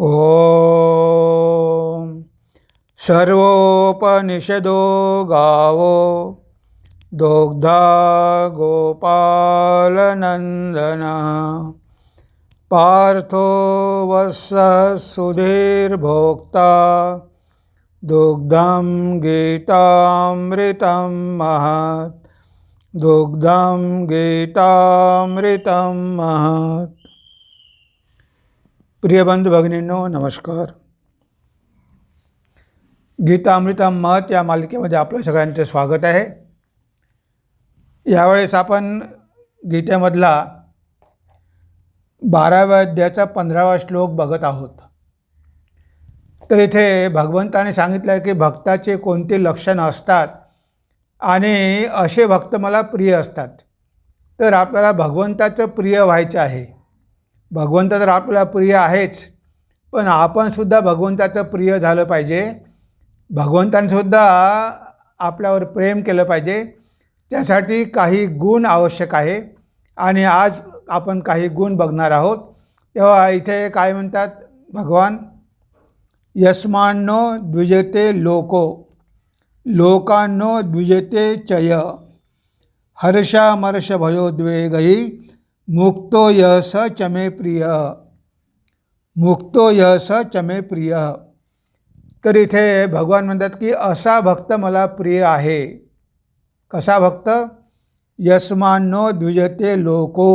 ॐ सर्वोपनिषदो गावो दोग्धा गोपालनन्दना पार्थो वत्सः सुधीर्भोक्ता दुग्धं गीतामृतं महत् दुग्धं गीतामृतं महत्। प्रियबंधू भगिनींनो नमस्कार. गीता अमृता मत या मालिकेमध्ये आपलं सगळ्यांचं स्वागत आहे. यावेळेस आपण गीतेमधला बाराव्या अध्यायाचा पंधरावा श्लोक बघत आहोत. तर इथे भगवंताने सांगितलं आहे की भक्ताचे कोणते लक्षण असतात आणि असे भक्त मला प्रिय असतात. तर आपल्याला भगवंताचं प्रिय व्हायचं आहे. भगवंत तर आपला प्रिय आहेच पण आपणसुद्धा भगवंताचं प्रिय झालं पाहिजे. भगवंतांसुद्धा आपल्यावर प्रेम केलं पाहिजे. त्यासाठी काही गुण आवश्यक आहे आणि आज आपण काही गुण बघणार आहोत. तेव्हा इथे काय म्हणतात? भगवान यस्मानो द्विजते लोको लोकांनो द्विजते चय हर्षामर्ष भयोद्वेगही मुक्तो यस चमे प्रिय। मुक्तो यस चमे प्रिय। तर इथे भगवान म्हणतात की असा भक्त मला प्रिय आहे। कसा भक्त? यस्मानो द्विजते लोको।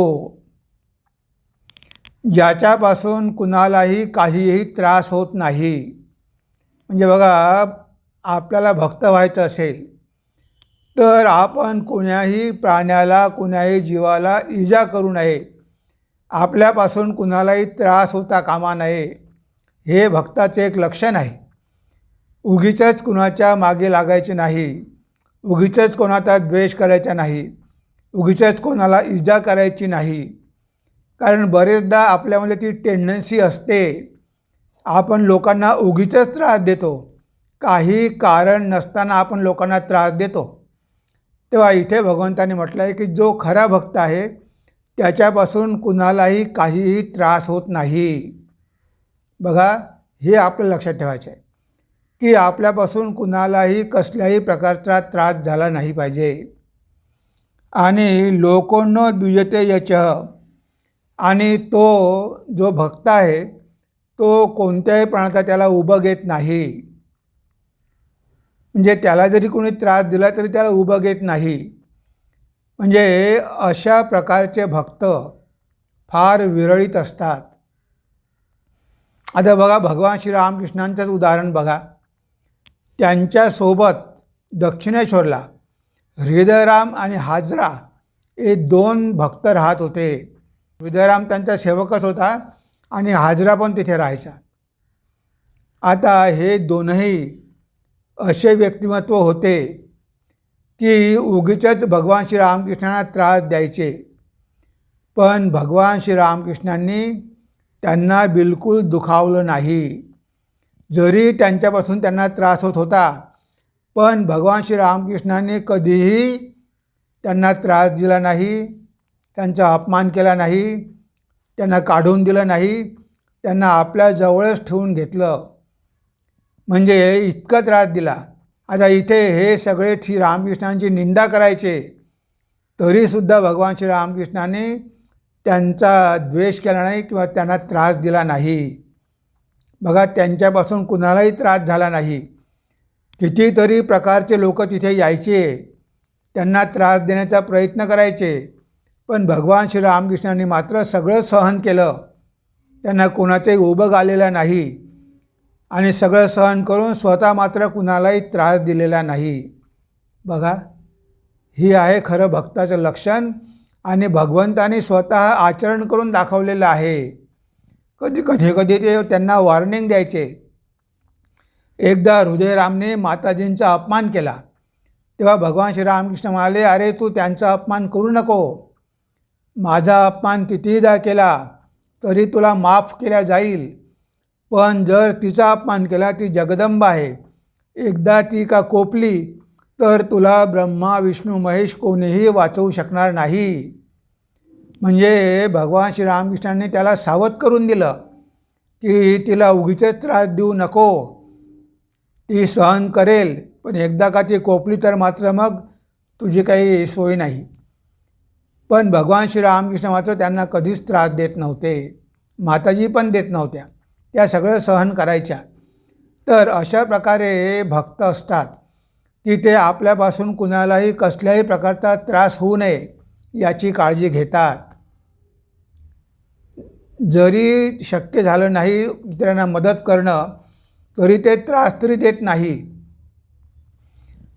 ज्याच्यापासून कुणालाही काहीही त्रास होत नाही। म्हणजे बघा आपल्याला भक्त व्हायचं असेल तर आपण कोण्याही प्राण्याला कुण्याही जीवाला इजा करू नये. आपल्यापासून कुणालाही त्रास होता कामा नये हे भक्ताचे एक लक्षण आहे. उगीचंच कुणाच्या मागे लागायचे नाही. उगीचंच कोणाचा द्वेष करायचा नाही. उगीचंच कोणाला इजा करायची नाही. कारण बरेचदा आपल्यामध्ये ती टेंडन्सी असते. आपण लोकांना उगीचंच त्रास देतो. काही कारण नसताना आपण लोकांना त्रास देतो. तेव्हा इथे भगवंताने म्हटलं आहे की जो खरा भक्त आहे त्याच्यापासून कुणालाही काहीही त्रास होत नाही. बघा हे आपलं लक्षात ठेवायचं आहे की आपल्यापासून कुणालाही कसल्याही प्रकारचा त्रास झाला नाही पाहिजे. आणि लोकोन्न द्विजते यच. आणि तो जो भक्त आहे तो कोणत्याही प्राण्याचा त्याला उभं घेत नाही. म्हणजे त्याला जरी कोणी त्रास दिला तरी त्याला उभं घेत नाही. म्हणजे अशा प्रकारचे भक्त फार विरळीत असतात. आता बघा भगवान श्रीरामकृष्णांचंच उदाहरण बघा. त्यांच्यासोबत दक्षिणेश्वरला हृदयराम आणि हाजरा हे दोन भक्त राहत होते. हृदयराम त्यांचा सेवकच होता आणि हाजरा पण तिथे राहायचा. आता हे दोनही असे व्यक्तिमत्व होते की उगीचच भगवान श्रीरामकृष्णांना त्रास द्यायचे. पण भगवान श्रीरामकृष्णांनी त्यांना बिलकुल दुखावलं नाही. जरी त्यांच्यापासून त्यांना त्रास होत होता पण भगवान श्रीरामकृष्णांनी कधीही त्यांना त्रास दिला नाही त्यांचा अपमान केला नाही त्यांना काढून दिलं नाही त्यांना आपल्या जवळच ठेवून घेतलं. म्हणजे इतका त्रास दिला. आता इथे हे सगळे श्री रामकृष्णांची निंदा करायचे. तरीसुद्धा भगवान श्री रामकृष्णाने त्यांचा द्वेष केला नाही किंवा त्यांना त्रास दिला नाही. बघा त्यांच्यापासून कुणालाही त्रास झाला नाही. कितीतरी प्रकारचे लोक तिथे यायचे. त्यांना त्रास देण्याचा प्रयत्न करायचे. पण भगवान श्री रामकृष्णांनी मात्र सगळं सहन केलं. त्यांना कोणाचंही उभं आलेलं नाही. आणि सगळं सहन करून स्वतः मात्र कुणालाही त्रास दिलेला नाही. बघा ही आहे खरं भक्ताचं लक्षण आणि भगवंताने स्वतः आचरण करून दाखवलेलं आहे. कधी कधी कधी ते त्यांना वॉर्निंग द्यायचे. एकदा हृदयरामने माताजींचा अपमान केला. तेव्हा भगवान श्रीरामकृष्ण म्हणाले अरे तू त्यांचा अपमान करू नको. माझा अपमान कितीदा केला तरी तुला माफ केल्या जाईल. पण जर तिचा अपमान केला ती जगदंबा आहे. एकदा ती का कोपली तर तुला ब्रह्मा विष्णू महेश कोणीही वाचवू शकणार नाही. म्हणजे भगवान श्रीरामकृष्णांनी त्याला सावध करून दिलं की तिला उगीच त्रास देऊ नको. ती सहन करेल पण एकदा का ती कोपली तर मात्र मग तुझी काही सोय नाही. पण भगवान श्री रामकृष्ण मात्र त्यांना कधीच त्रास देत नव्हते. माताजी पण देत नव्हत्या. त्या सगळं सहन करायच्या. तर अशा प्रकारे भक्त असतात की ते आपल्यापासून कुणालाही कसल्याही प्रकारचा त्रास होऊ नये याची काळजी घेतात. जरी शक्य झालं नाही इतरांना मदत करणं तरी ते त्रास तरी देत नाही.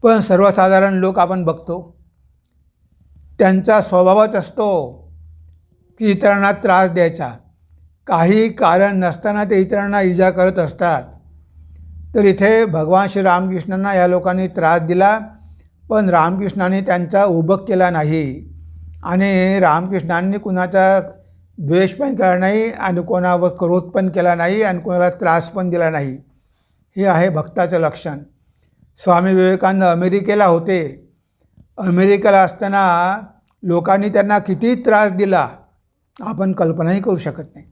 पण सर्वसाधारण लोक आपण बघतो त्यांचा स्वभावच असतो की इतरांना त्रास द्यायचा. काही कारण नसताना ते इतरांना इजा करत असतात. तर इथे भगवान श्री रामकृष्णांना या लोकांनी त्रास दिला पण रामकृष्णाने त्यांचा उभक केला नाही. आणि रामकृष्णांनी कुणाचा द्वेष पण केला नाही आणि कोणावर क्रोध पण केला नाही आणि कोणाला त्रास पण दिला नाही. हे आहे भक्ताचं लक्षण. स्वामी विवेकानंद अमेरिकेला होते. अमेरिकेला असताना लोकांनी त्यांना किती त्रास दिला आपण कल्पनाही करू शकत नाही.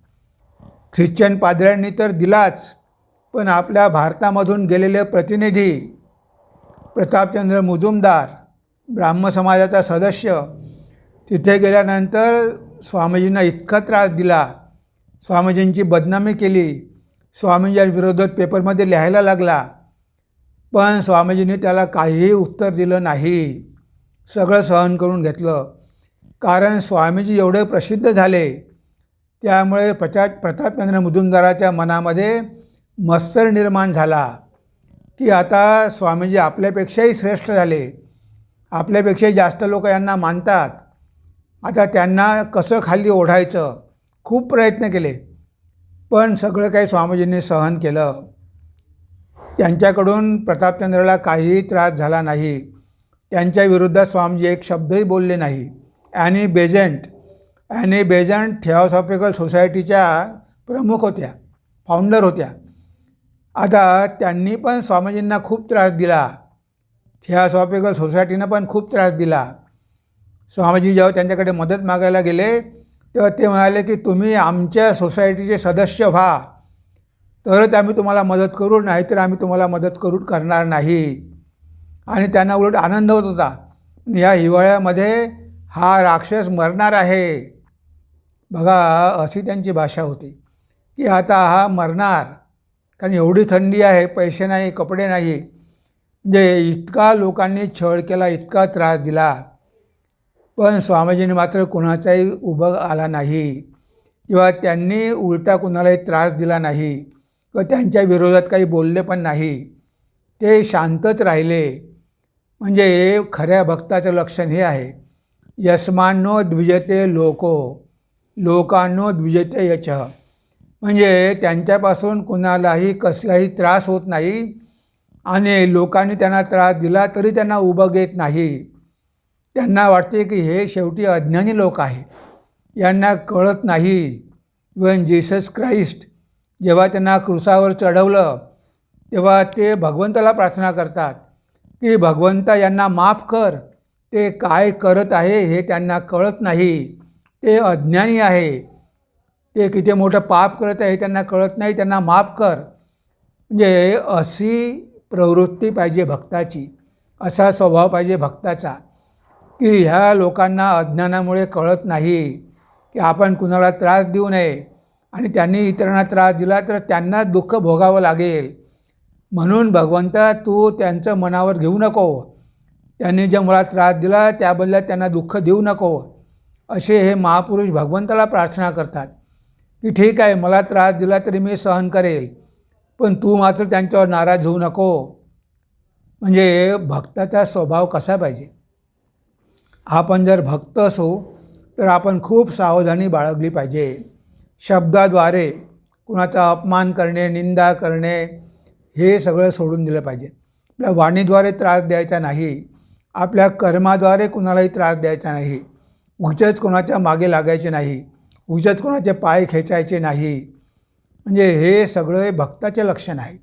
ख्रिश्चन पादऱ्यांनी तर दिलाच पण आपल्या भारतामधून गेलेले प्रतिनिधी प्रतापचंद्र मुजुमदार ब्राह्म समाजाचा सदस्य तिथे गेल्यानंतर स्वामीजींना इतका त्रास दिला. स्वामीजींची बदनामी केली. स्वामींच्या विरोधात पेपरमध्ये लिहायला लागला. पण स्वामीजींनी त्याला काहीही उत्तर दिलं नाही. सगळं सहन करून घेतलं. कारण स्वामीजी एवढे प्रसिद्ध झाले. त्यामुळे प्रचा प्रतापचंद्र मुजुमदाराच्या मनामध्ये मत्सर निर्माण झाला की आता स्वामीजी आपल्यापेक्षाही श्रेष्ठ झाले. आपल्यापेक्षाही जास्त लोक यांना मानतात. आता त्यांना कसं खाली ओढायचं? खूप प्रयत्न केले. पण सगळं काही स्वामीजींनी सहन केलं. त्यांच्याकडून प्रतापचंद्राला काहीही त्रास झाला नाही. त्यांच्याविरुद्ध स्वामीजी एक शब्दही बोलले नाही. आणि बेजंट ॲने बेजंट थिओसॉफिकल सोसायटीच्या प्रमुख होत्या फाउंडर होत्या. आता त्यांनी पण स्वामीजींना खूप त्रास दिला. थिओसॉफिकल सोसायटीनं पण खूप त्रास दिला. स्वामीजी जेव्हा त्यांच्याकडे मदत मागायला गेले तेव्हा ते म्हणाले की तुम्ही आमच्या सोसायटीचे सदस्य व्हा. तरच आम्ही तुम्हाला मदत करू नाहीतर आम्ही तुम्हाला मदत करू करणार नाही. आणि त्यांना उलट आनंद होत होता. या हिवाळ्यामध्ये हा राक्षस मरणार आहे. बघा अशी त्यांची भाषा होती की आता हा मरणार कारण एवढी थंडी आहे पैसे नाही कपडे नाही म्हणजे इतका लोकांनी छळ केला इतका त्रास दिला. पण स्वामीजींनी मात्र कुणाचाही उभं आला नाही किंवा त्यांनी उलटा कुणालाही त्रास दिला नाही किंवा त्यांच्या विरोधात काही बोलले पण नाही. ते शांतच राहिले. म्हणजे खऱ्या भक्ताचं लक्षण हे आहे यस्मानो द्विजते लोको. लोकांनो द्विजते यच. म्हणजे त्यांच्यापासून कुणालाही कसलाही त्रास होत नाही. आणि लोकांनी त्यांना त्रास दिला तरी त्यांना उभं घेत नाही. त्यांना वाटते की हे शेवटी अज्ञानी लोक आहे यांना कळत नाही. इवन जीसस क्राइस्ट जेव्हा त्यांना क्रुसावर चढवलं तेव्हा ते भगवंताला प्रार्थना करतात की भगवंता यांना माफ कर. ते काय करत आहे हे त्यांना कळत नाही. ते अज्ञानी आहे. ते किती मोठं पाप करत आहे त्यांना कळत नाही. त्यांना माफ कर. म्हणजे अशी प्रवृत्ती पाहिजे भक्ताची. असा स्वभाव पाहिजे भक्ताचा. की ह्या लोकांना अज्ञानामुळे कळत नाही. की आपण कुणाला त्रास देऊ नये. आणि त्यांनी इतरांना त्रास दिला तर त्यांना दुःख भोगावं लागेल. म्हणून भगवंता तू त्यांचं मनावर घेऊ नको. त्यांनी ज्या मला त्रास दिला त्याबद्दल त्यांना दुःख देऊ नको. असे हे महापुरुष भगवंताला प्रार्थना करतात की ठीक आहे मला त्रास दिला तरी मी सहन करेल पण तू मात्र त्यांच्यावर नाराज होऊ नको. म्हणजे भक्ताचा स्वभाव कसा पाहिजे? आपण जर भक्त असू तर आपण खूप सावधानी बाळगली पाहिजे. शब्दाद्वारे कुणाचा अपमान करणे निंदा करणे हे सगळं सोडून दिलं पाहिजे. आपल्या वाणीद्वारे त्रास द्यायचा नाही आपल्या कर्माद्वारे कुणालाही त्रास द्यायचा नाही. उगचंच कोणाच्या मागे लागायचे नाही उगचंच कोणाचे पाय खेचायचे नाही. म्हणजे हे सगळे भक्ताचे लक्षण आहे.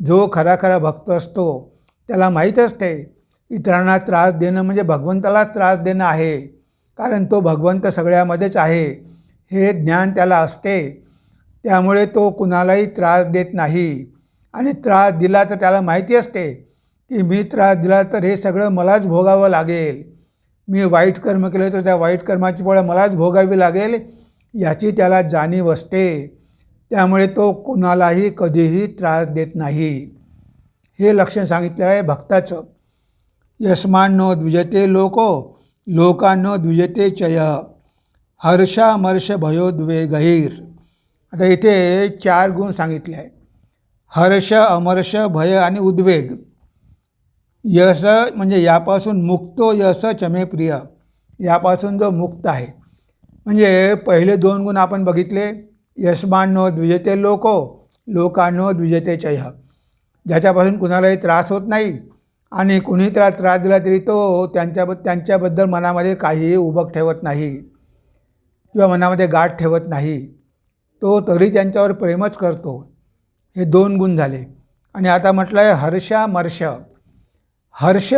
जो खरा खरा भक्त असतो त्याला माहीत असते इतरांना त्रास देणं म्हणजे भगवंताला त्रास देणं आहे. कारण तो भगवंत सगळ्यामध्येच आहे हे ज्ञान त्याला असते. त्यामुळे तो कुणालाही त्रास देत नाही. आणि त्रास दिला तर त्याला माहिती असते की मी त्रास दिला तर हे सगळं मलाच भोगावं लागेल. मी वाईट कर्म केलं तर त्या वाईट कर्माची फळं मलाच भोगावी लागेल याची त्याला जाणीव असते. त्यामुळे तो कुणालाही कधीही त्रास देत नाही. हे लक्षण सांगितलेलं आहे भक्ताचं. यस्मान्नो द्विजते लोको लोकांनो द्विजते चय. हर्षामर्ष भयोद्वेगैर आता इथे चार गुण सांगितले आहे. हर्ष अमर्ष भय आणि उद्वेग. यश म्हणजे यापासून मुक्तो यश चमे प्रिय. यापासून जो मुक्त आहे. म्हणजे पहिले दोन गुण आपण बघितले. यशमानो द्विजते लोको लोकांनो द्विजते चय. ज्याच्यापासून कुणालाही त्रास होत नाही आणि कुणी त्याला त्रास दिला तरी तो त्यांच्या त्यांच्याबद्दल मनामध्ये काहीही उभक ठेवत नाही किंवा मनामध्ये गाठ ठेवत नाही. तो तरी त्यांच्यावर प्रेमच करतो. हे दोन गुण झाले. आणि आता म्हटलं आहे हर्षामर्ष हर्ष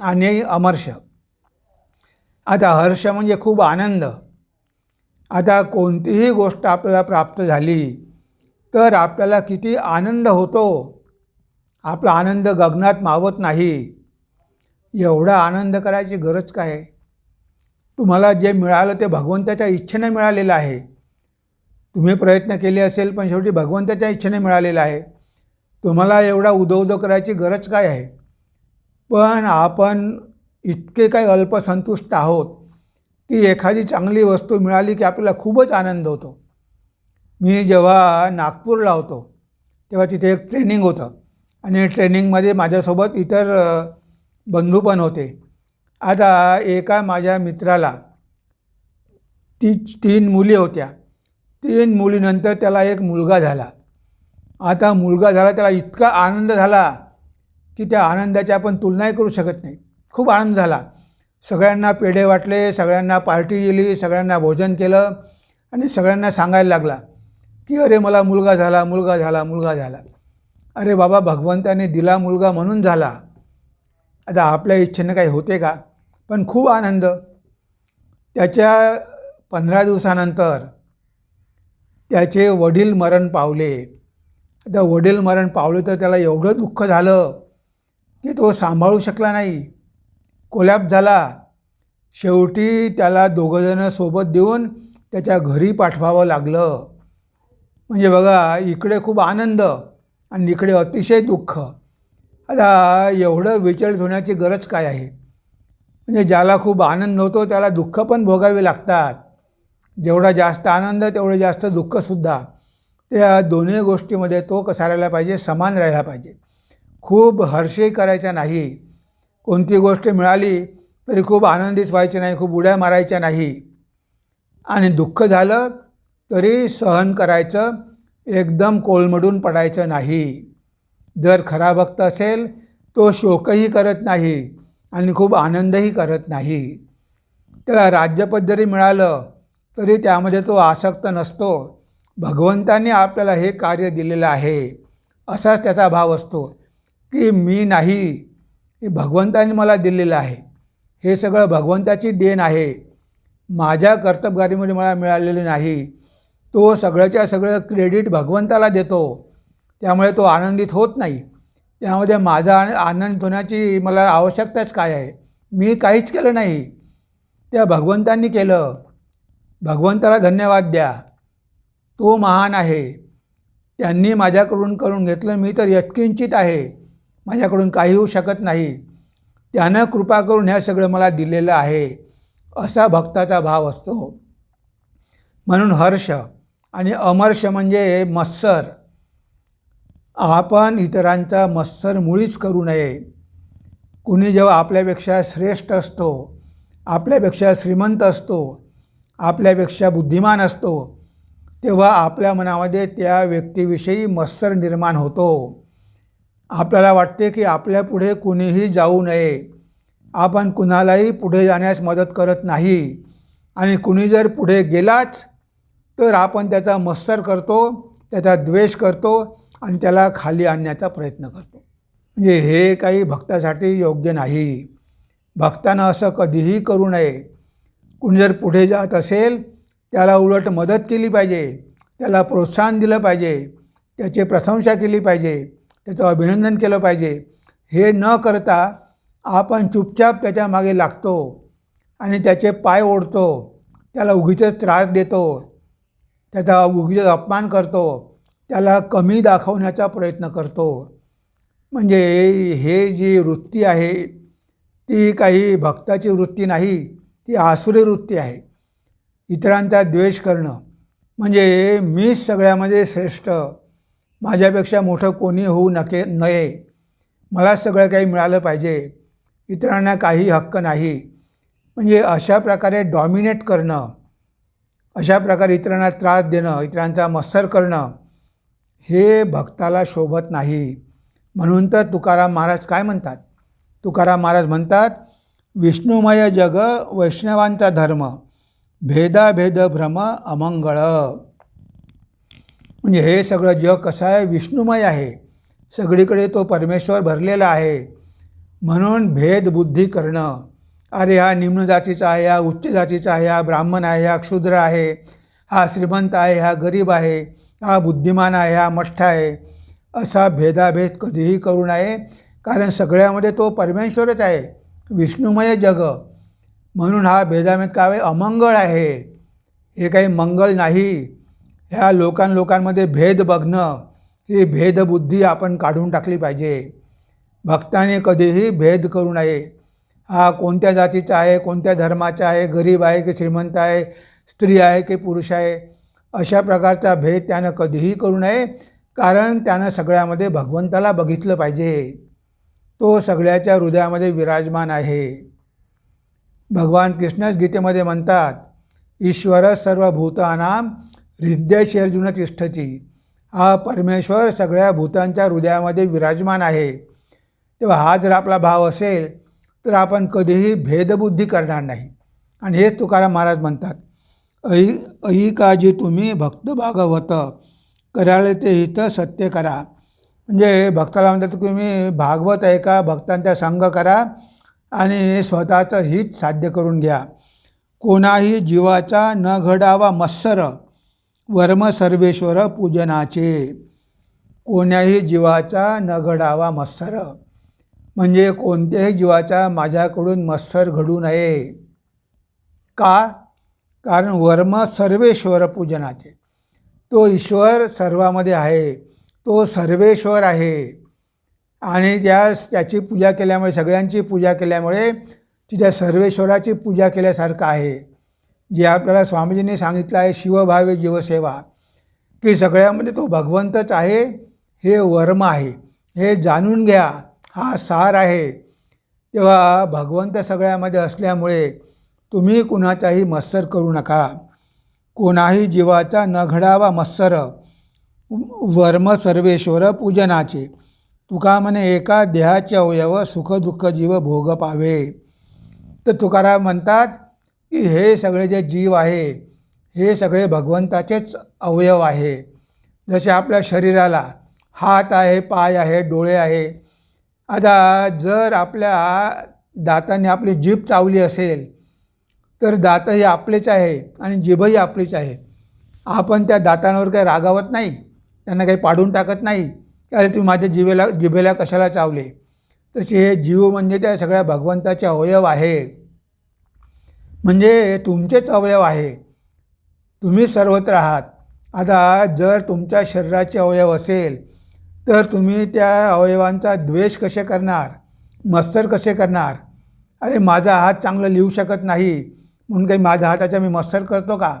आणि अमर्ष. आता हर्ष म्हणजे खूप आनंद. आता कोणतीही गोष्ट आपल्याला प्राप्त झाली तर आपल्याला किती आनंद होतो. आपला आनंद गगनात मावत नाही. एवढा आनंद करायची गरज काय? आहे तुम्हाला जे मिळालं ते भगवंताच्या इच्छेने मिळालेलं आहे. तुम्ही प्रयत्न केले असेल पण शेवटी भगवंताच्या इच्छेने मिळालेलं आहे. तुम्हाला एवढा उदो उदो करायची गरज काय आहे? पण आपण इतके काही अल्पसंतुष्ट आहोत की एखादी चांगली वस्तू मिळाली की आपल्याला खूपच आनंद होतो. मी जेव्हा नागपूरला होतो तेव्हा तिथे एक ट्रेनिंग होतं. आणि ट्रेनिंगमध्ये माझ्यासोबत इतर बंधू पण होते. आता एका माझ्या मित्राला ती तीन मुली होत्या. तीन मुलीनंतर त्याला एक मुलगा झाला. आता मुलगा झाला त्याला इतका आनंद झाला की त्या आनंदाची आपण तुलनाही करू शकत नाही. खूप आनंद झाला. सगळ्यांना पेढे वाटले सगळ्यांना पार्टी दिली सगळ्यांना भोजन केलं आणि सगळ्यांना सांगायला लागला की अरे मला मुलगा झाला मुलगा झाला मुलगा झाला. अरे बाबा भगवंताने दिला मुलगा म्हणून झाला. आता आपल्या इच्छेनं काही होते का? पण खूप आनंद. त्याच्या पंधरा दिवसानंतर त्याचे वडील मरण पावले. आता वडील मरण पावले तर त्याला एवढं दुःख झालं. की तो सांभाळू शकला नाही. कोलॅप झाला. शेवटी त्याला दोघंजणं सोबत देऊन त्याच्या घरी पाठवावं लागलं. म्हणजे बघा इकडे खूप आनंद आणि इकडे अतिशय दुःख. आता एवढं विचलित होण्याची गरज काय आहे? म्हणजे ज्याला खूप आनंद होतो त्याला दुःख पण भोगावे लागतात. जेवढा जास्त आनंद तेवढं जास्त दुःखसुद्धा. त्या दोन्ही गोष्टीमध्ये तो कसा राहायला पाहिजे? समान राहायला पाहिजे. खूप हर्षही करायचा नाही. कोणती गोष्ट मिळाली तरी खूप आनंदीच व्हायचे नाही खूप उड्या मारायच्या नाही. आणि दुःख झालं तरी सहन करायचं एकदम कोलमडून पडायचं नाही. जर खरा भक्त असेल तो शोकही करत नाही आणि खूप आनंदही करत नाही. त्याला राज्यपद जरी मिळालं तरी त्यामध्ये तो आसक्त नसतो. भगवंताने आपल्याला हे कार्य दिलेलं आहे. असाच त्याचा भाव असतो. की मी नाही हे भगवंताने मला दिलेलं आहे. हे सगळं भगवंताची देण आहे. माझ्या कर्तबगारीमध्ये मला मिळालेलं नाही. तो सगळ्याच्या सगळं क्रेडिट भगवंताला देतो. त्यामुळे तो आनंदित होत नाही. त्यामध्ये माझा आन आनंदित होण्याची मला आवश्यकताच काय आहे? मी काहीच केलं नाही. त्या भगवंतांनी केलं. भगवंताला धन्यवाद द्या. तो महान आहे. त्यांनी माझ्याकडून करून घेतलं. मी तर यत्किंचित आहे. माझ्याकडून काही होऊ शकत नाही. त्यानं कृपा करून ह्या सगळं मला दिलेलं आहे असा भक्ताचा भाव असतो. म्हणून हर्ष आणि अमर्ष म्हणजे मत्सर. आपण इतरांचा मत्सर मुळीच करू नये. कुणी जेव्हा आपल्यापेक्षा श्रेष्ठ असतो आपल्यापेक्षा श्रीमंत असतो आपल्यापेक्षा बुद्धिमान असतो तेव्हा आपल्या मनामध्ये त्या व्यक्तीविषयी मत्सर निर्माण होतो. आपल्याला वाटते की आपल्या पुढे कुणीही जाऊ नये. आपण कुणालाही पुढे जाण्यास मदत करत नाही. आणि कुणी जर पुढे गेलाच तर आपण त्याचा मत्सर करतो त्याचा द्वेष करतो आणि त्याला खाली आणण्याचा प्रयत्न करतो. म्हणजे हे काही भक्तासाठी योग्य नाही. भक्तानं असं कधीही करू नये. कुणी जर पुढे जात असेल त्याला उलट मदत केली पाहिजे त्याला प्रोत्साहन दिलं पाहिजे त्याची प्रशंसा केली पाहिजे त्याचं अभिनंदन केलं पाहिजे. हे न करता आपण चुपचाप त्याच्यामागे लागतो आणि त्याचे पाय ओढतो. त्याला उगीच त्रास देतो. त्याचा उगीच अपमान करतो. त्याला कमी दाखवण्याचा प्रयत्न करतो. म्हणजे हे जी वृत्ती आहे ती काही भक्ताची वृत्ती नाही ती आसुरी वृत्ती आहे. इतरांचा द्वेष करणं. म्हणजे मी सगळ्यामध्ये श्रेष्ठ. माझ्यापेक्षा मोठं कोणी होऊ नके नये. मला सगळं काही मिळालं पाहिजे. इतरांना काही हक्क नाही. म्हणजे अशा प्रकारे डॉमिनेट करणं अशा प्रकारे इतरांना त्रास देणं इतरांचा मत्सर करणं हे भक्ताला शोभत नाही. म्हणून तर तुकाराम महाराज काय म्हणतात? तुकाराम महाराज म्हणतात विष्णुमय जग वैष्णवांचा धर्म भेदाभेद भ्रम अमंगळ. म्हणजे हे सगळं जग कसं आहे? विष्णुमय आहे. सगळीकडे तो परमेश्वर भरलेला आहे. म्हणून भेदबुद्धी करणं. अरे हा निम्न जातीचा आहे हा उच्च जातीचा आहे हा ब्राह्मण आहे हा क्षुद्र आहे हा श्रीमंत आहे हा गरीब आहे हा बुद्धिमान आहे हा मठ्ठा आहे. असा भेदाभेद कधीही करू नये. कारण सगळ्यामध्ये तो परमेश्वरच आहे. विष्णुमय जग. म्हणून हा भेदाभेद काय अमंगळ आहे. हे काही मंगल नाही. ह्या लोकां लोकांमध्ये भेद बघणं ही भेदबुद्धी आपण काढून टाकली पाहिजे. भक्ताने कधीही भेद करू नये. हा कोणत्या जातीचा आहे कोणत्या धर्माचा आहे गरीब आहे की श्रीमंत आहे स्त्री आहे की पुरुष आहे अशा प्रकारचा भेद त्यानं कधीही करू नये कारण त्यानं सगळ्यामध्ये भगवंताला बघितलं पाहिजे. तो सगळ्याच्या हृदयामध्ये विराजमान आहे. भगवान कृष्णच गीतेमध्ये म्हणतात ईश्वर सर्वभूतानां हृदयशी अर्जुन तिष्ठती हा परमेश्वर सगळ्या भूतांच्या हृदयामध्ये विराजमान आहे. तेव्हा हा जर आपला भाव असेल तर आपण कधीही भेदबुद्धी करणार नाही. आणि हेच तुकाराम महाराज म्हणतात ऐ ऐ काजी तुम्ही भक्त भागवत? कराल ते हित सत्य करा. म्हणजे भक्ताला म्हणतात तुम्ही भागवत ऐका भक्तांचा संघ करा आणि स्वतःचं हित साध्य करून घ्या. कोणाही जीवाचा न घडावा मत्सर वर्म सर्वेश्वर पूजनाचे. कोण्याही जीवाचा न घडावा मत्सर. म्हणजे कोणत्याही जीवाचा माझ्याकडून मत्सर घडू नये. का? कारण वर्म सर्वेश्वर पूजनाचे. तो ईश्वर सर्वामध्ये आहे. तो सर्वेश्वर आहे. आणि त्या त्याची पूजा केल्यामुळे सगळ्यांची पूजा केल्यामुळे तिच्या सर्वेश्वराची पूजा केल्यासारखं आहे. जे आपल्याला स्वामीजींनी सांगितलं आहे शिवभावे जीवसेवा की सगळ्यामध्ये तो भगवंतच आहे हे वर्म आहे हे जाणून घ्या हा सार आहे. तेव्हा भगवंत सगळ्यामध्ये असल्यामुळे तुम्ही कुणाचाही मत्सर करू नका. कोणाही जीवाचा न घडावा मत्सर. वर्म सर्वेश्वर पूजनाचे. तुका म्हणे एका देहाचे अवयव सुखदुःख जीव भोग पावे. तर तुकाराम म्हणतात की हे सगळे जे जीव आहे हे सगळे भगवंताचेच अवयव आहे. जसे आपल्या शरीराला हात आहे पाय आहे डोळे आहे. आता जर आपल्या दाताने आपली जीभ चावली असेल तर दात हे आपलेच आहे आणि जीभही आपलीच आहे. आपण त्या दातांवर काही रागावत नाही त्यांना काही पाडून टाकत नाही अरे तुम्ही माझ्या जिभेला जिभेला कशाला चावले? तसे हे जीव म्हणजे त्या सगळ्या भगवंताचे अवयव आहे. म्हणजे तुमचेच अवयव आहे. तुम्ही सर्वत्र आहात. आता जर तुमच्या शरीराचे अवयव असेल तर तुम्ही त्या अवयवांचा द्वेष कसे करणार? मत्सर कसे करणार? अरे माझा हात चांगलं लिहू शकत नाही. म्हणून काही माझ्या हाताचा मी मत्सर करतो का?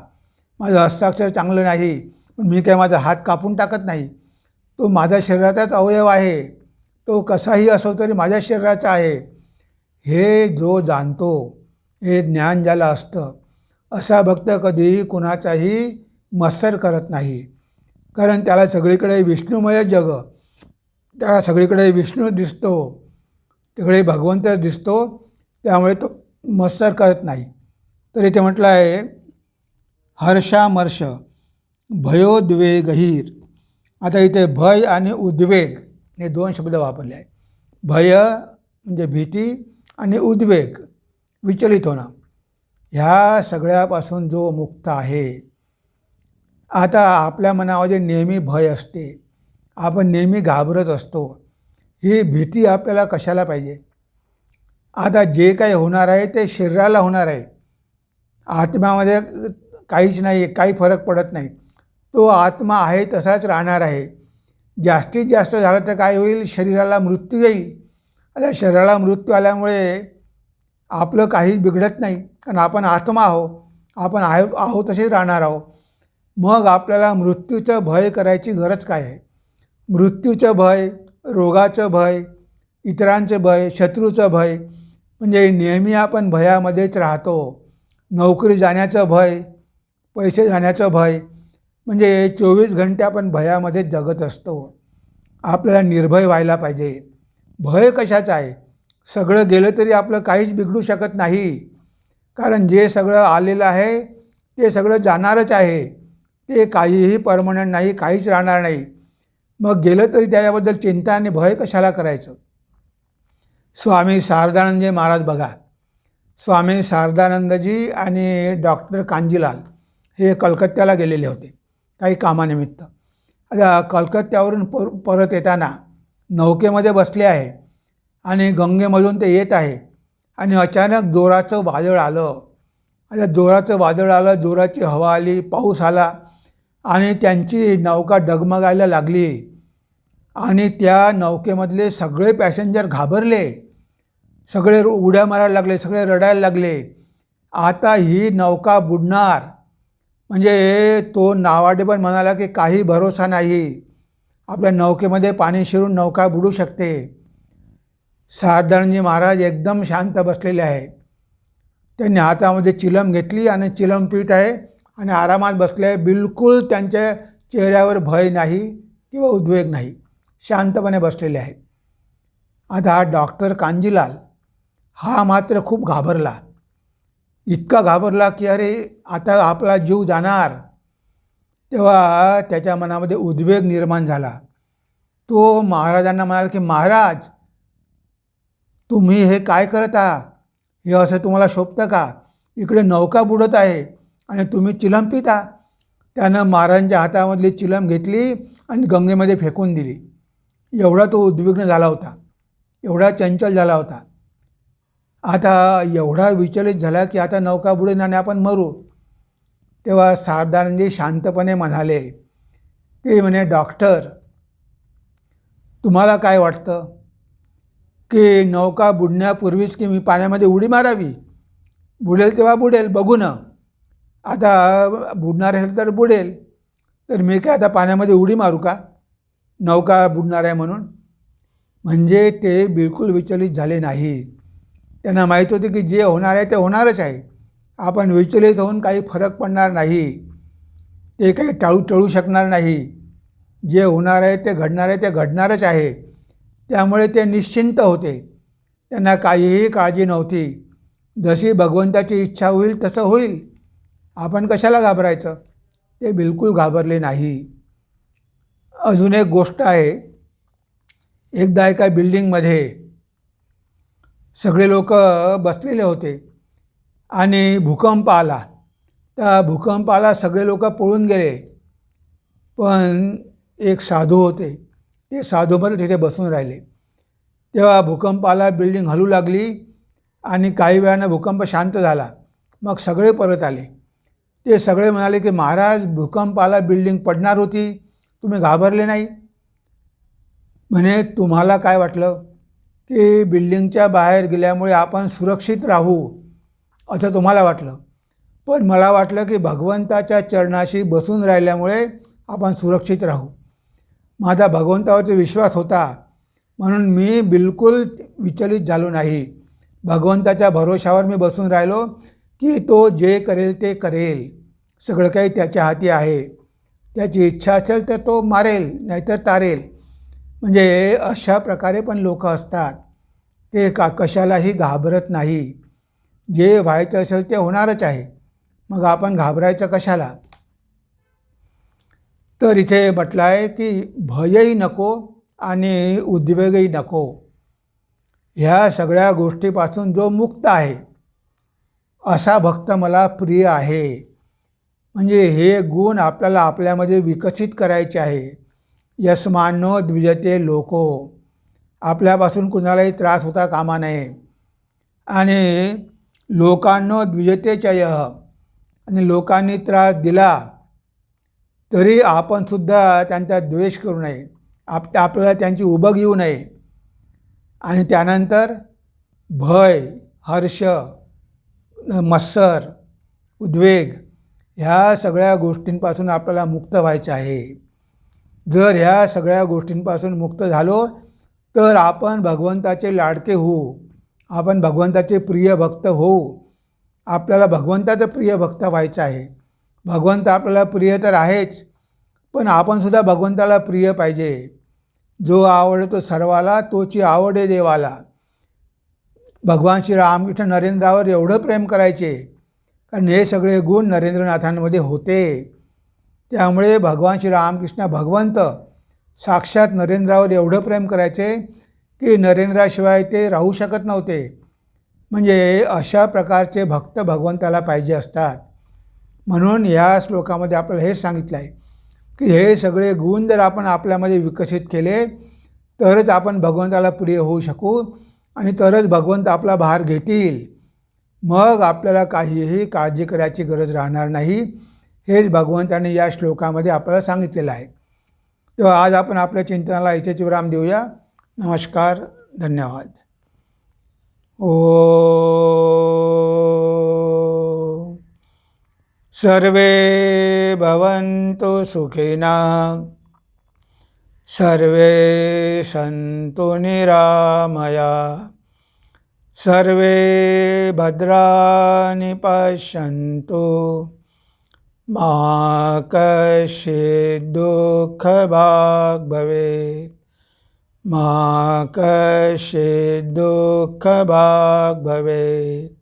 माझं हस्ताक्षर चांगलं नाही. पण मी काही माझा हात कापून टाकत नाही. तो माझ्या शरीराचाच अवयव आहे. तो कसाही असो तरी माझ्या शरीराचा आहे. हे जो जाणतो हे ज्ञान ज्याला असतं असा भक्त कधीही कुणाचाही मत्सर करत नाही. कारण त्याला सगळीकडे विष्णुमय जग त्याला सगळीकडे विष्णू दिसतो तिकडे भगवंत दिसतो त्यामुळे तो मत्सर करत नाही. तर इथे म्हटलं आहे हर्षामर्ष भयोद्वेगहीर आता इथे भय आणि उद्वेग हे दोन शब्द वापरले आहे भय म्हणजे भीती आणि उद्वेग. विचलित होणं. ह्या सगळ्यापासून जो मुक्त आहे आता आपल्या मनामध्ये नेहमी भय असते आपण नेहमी घाबरत असतो ही भीती आपल्याला कशाला पाहिजे? आता जे काही होणार आहे ते शरीराला होणार आहे. आत्म्यामध्ये काहीच नाही काही फरक पडत नाही. तो आत्मा आहे तसाच राहणार आहे. जास्तीत जास्त झालं तर काय होईल? शरीराला मृत्यू येईल. आता शरीराला मृत्यू आल्यामुळे आपलं काही बिघडत नाही. कारण आपण आत्मा आहो आपण आहो आहो तसेच राहणार आहो. मग आपल्याला मृत्यूचं भय करायची गरज काय आहे? मृत्यूचं भय रोगाचं भय इतरांचं भय शत्रूचं भय म्हणजे नेहमी आपण भयामध्येच राहतो. नोकरी जाण्याचं भय पैसे जाण्याचं भय म्हणजे चोवीस घंटे आपण भयामध्ये जगत असतो. आपल्याला निर्भय व्हायला पाहिजे. भय कशाचं आहे? सगळं गेलं तरी आपलं काहीच बिघडू शकत नाही. कारण जे सगळं आलेलं आहे ते सगळं जाणारच आहे. ते काहीही परमनंट नाही काहीच राहणार नाही. मग गेलं तरी त्याच्याबद्दल चिंता आणि भय कशाला करायचं? स्वामी शारदानंदजी महाराज बघा. स्वामी शारदानंदजी आणि डॉक्टर कांजीलाल हे कलकत्त्याला गेलेले होते काही कामानिमित्त. आता कलकत्त्यावरून पर परत येताना नौकेमध्ये बसले आहे. आणि गंगेमधून ते येत आहे. आणि अचानक जोराचं वादळ आलं. आता जोराचं वादळ आलं जोराची हवा आली पाऊस आला आणि त्यांची नौका डगमगायला लागली. आणि त्या नौकेमधले सगळे पॅसेंजर घाबरले. सगळे उड्या मारायला लागले सगळे रडायला लागले. आता ही नौका बुडणार. म्हणजे तो नावाडे पण म्हणाला की काही भरोसा नाही. आपल्या नौकेमध्ये पाणी शिरून नौका बुडू शकते. सारदानजी महाराज एकदम शांत बसलेले आहेत. त्यांनी हातामध्ये चिलम घेतली आणि चिलम पीठ आहे आणि आरामात बसले. बिलकुल त्यांच्या चेहऱ्यावर भय नाही किंवा उद्वेग नाही. शांतपणे बसलेले आहेत. आता हा डॉक्टर कांजीलाल हा मात्र खूप घाबरला. इतका घाबरला की अरे आता आपला जीव जाणार. तेव्हा त्याच्या मनामध्ये उद्वेग निर्माण झाला. तो महाराजांना म्हणाला की महाराज तुम्ही हे काय करत? आहात हे असं तुम्हाला शोभतं का? इकडे नौका बुडत आहे आणि तुम्ही चिलम पिता. त्यानं महाराजांच्या हातामधली चिलम घेतली आणि गंगेमध्ये फेकून दिली. एवढा तो उद्विग्न झाला होता. एवढा चंचल झाला होता. आता एवढा विचलित झाला की आता नौका बुडेन आणि आपण मरू. तेव्हा सारदानंदजी शांतपणे म्हणाले की म्हणे डॉक्टर तुम्हाला काय वाटतं? की नौका बुडण्यापूर्वीच की मी पाण्यामध्ये उडी मारावी? बुडेल तेव्हा बुडेल बघू ना. आता बुडणार असेल तर बुडेल. तर मी काय आता पाण्यामध्ये उडी मारू का? नौका बुडणार आहे म्हणून? म्हणजे ते बिलकुल विचलित झाले नाही. त्यांना माहीत होते की जे होणार आहे ते होणारच आहे. आपण विचलित होऊन काही फरक पडणार नाही. ते काही टाळू टळू शकणार नाही. जे होणार आहे ते घडणार आहे ते घडणारच आहे. त्यामुळे ते निश्चिंत होते. त्यांना काहीही काळजी नव्हती. जशी भगवंताची इच्छा होईल तसं होईल. आपण कशाला घाबरायचं? ते बिलकुल घाबरले नाही. अजून एक गोष्ट आहे. एकदा एका बिल्डिंगमध्ये सगळे लोक बसलेले होते आणि भूकंप आला. त्या भूकंपाला सगळे लोक पळून गेले. पण एक साधू होते. ते साधू तिथे बसून राहिले. तेव्हा भूकंप आला बिल्डिंग हलू लागली आणि काही वेळानं भूकंप शांत झाला. मग सगळे परत आले. ते सगळे म्हणाले की महाराज भूकंप आला बिल्डिंग पडणार होती. तुम्ही घाबरले नाही. म्हणे तुम्हाला काय वाटलं की बिल्डिंगच्या बाहेर गेल्यामुळे आपण सुरक्षित राहू? असं तुम्हाला वाटलं. पण मला वाटलं की भगवंताच्या चरणाशी बसून राहिल्यामुळे आपण सुरक्षित राहू. माझा भगवंतावरती विश्वास होता. म्हणून मी बिलकुल विचलित झालो नाही. भगवंताच्या भरोशावर मी बसून राहिलो की तो जे करेल ते करेल. सगळं काही त्याच्या हाती आहे. त्याची इच्छा असेल तर तो मारेल नाहीतर तारेल. म्हणजे अशा प्रकारे पण लोक असतात. ते का कशालाही घाबरत नाही. जे व्हायचं असेल ते होणारच आहे. मग आपण घाबरायचं कशाला? तर इथे म्हटलं आहे की भयही नको आणि उद्वेगही नको. ह्या सगळ्या गोष्टीपासून जो मुक्त आहे असा भक्त मला प्रिय आहे. म्हणजे हे गुण आपल्याला आपल्यामध्ये विकसित करायचे आहे. यस्मानो द्विजते लोको. आपल्यापासून कुणालाही त्रास होता कामा नये. आणि लोकांनो द्विजतेच्या यह आणि लोकांनी त्रास दिला तरी आपणसुद्धा त्यांचा द्वेष करू नये. आप आपल्याला त्यांची उबग येऊ नये. आणि त्यानंतर भय हर्ष मत्सर उद्वेग ह्या सगळ्या गोष्टींपासून आपल्याला मुक्त व्हायचं आहे. जर ह्या सगळ्या गोष्टींपासून मुक्त झालो तर आपण भगवंताचे लाडके होऊ. आपण भगवंताचे प्रिय भक्त होऊ. आपल्याला भगवंताचं प्रिय भक्त व्हायचं आहे. भगवंत आपल्याला प्रिय तर आहेच पण आपणसुद्धा भगवंताला प्रिय पाहिजे. जो आवडतो सर्वाला तोची आवड आहे देवाला. भगवान श्री रामकृष्ण नरेंद्रावर एवढं प्रेम करायचे कारण हे सगळे गुण नरेंद्रनाथांमध्ये होते. त्यामुळे भगवान श्री रामकृष्ण भगवंत साक्षात नरेंद्रावर एवढं प्रेम करायचे की नरेंद्राशिवाय ते राहू शकत नव्हते. म्हणजे अशा प्रकारचे भक्त भगवंताला पाहिजे असतात. म्हणून या श्लोकामध्ये आपल्याला हेच सांगितलं आहे की हे सगळे गुण जर आपण आपल्यामध्ये विकसित केले तरच आपण भगवंताला प्रिय होऊ शकू आणि तरच भगवंत आपला भार घेतील. मग आपल्याला काहीही काळजी करायची गरज राहणार नाही. हेच भगवंताने या श्लोकामध्ये आपल्याला सांगितलेलं आहे. तेव्हा आज आपण आपल्या चिंतनाला इथेच विराम देऊया. नमस्कार धन्यवाद. ओ सर्वे भवन्तु सुखिना। सर्वे सन्तु निरामया। सर्वे भद्राणि पश्यन्तु। मा कश्चित् दुःखभाग् भवेत् मा कश्चित् दुःखभाग् भवेत्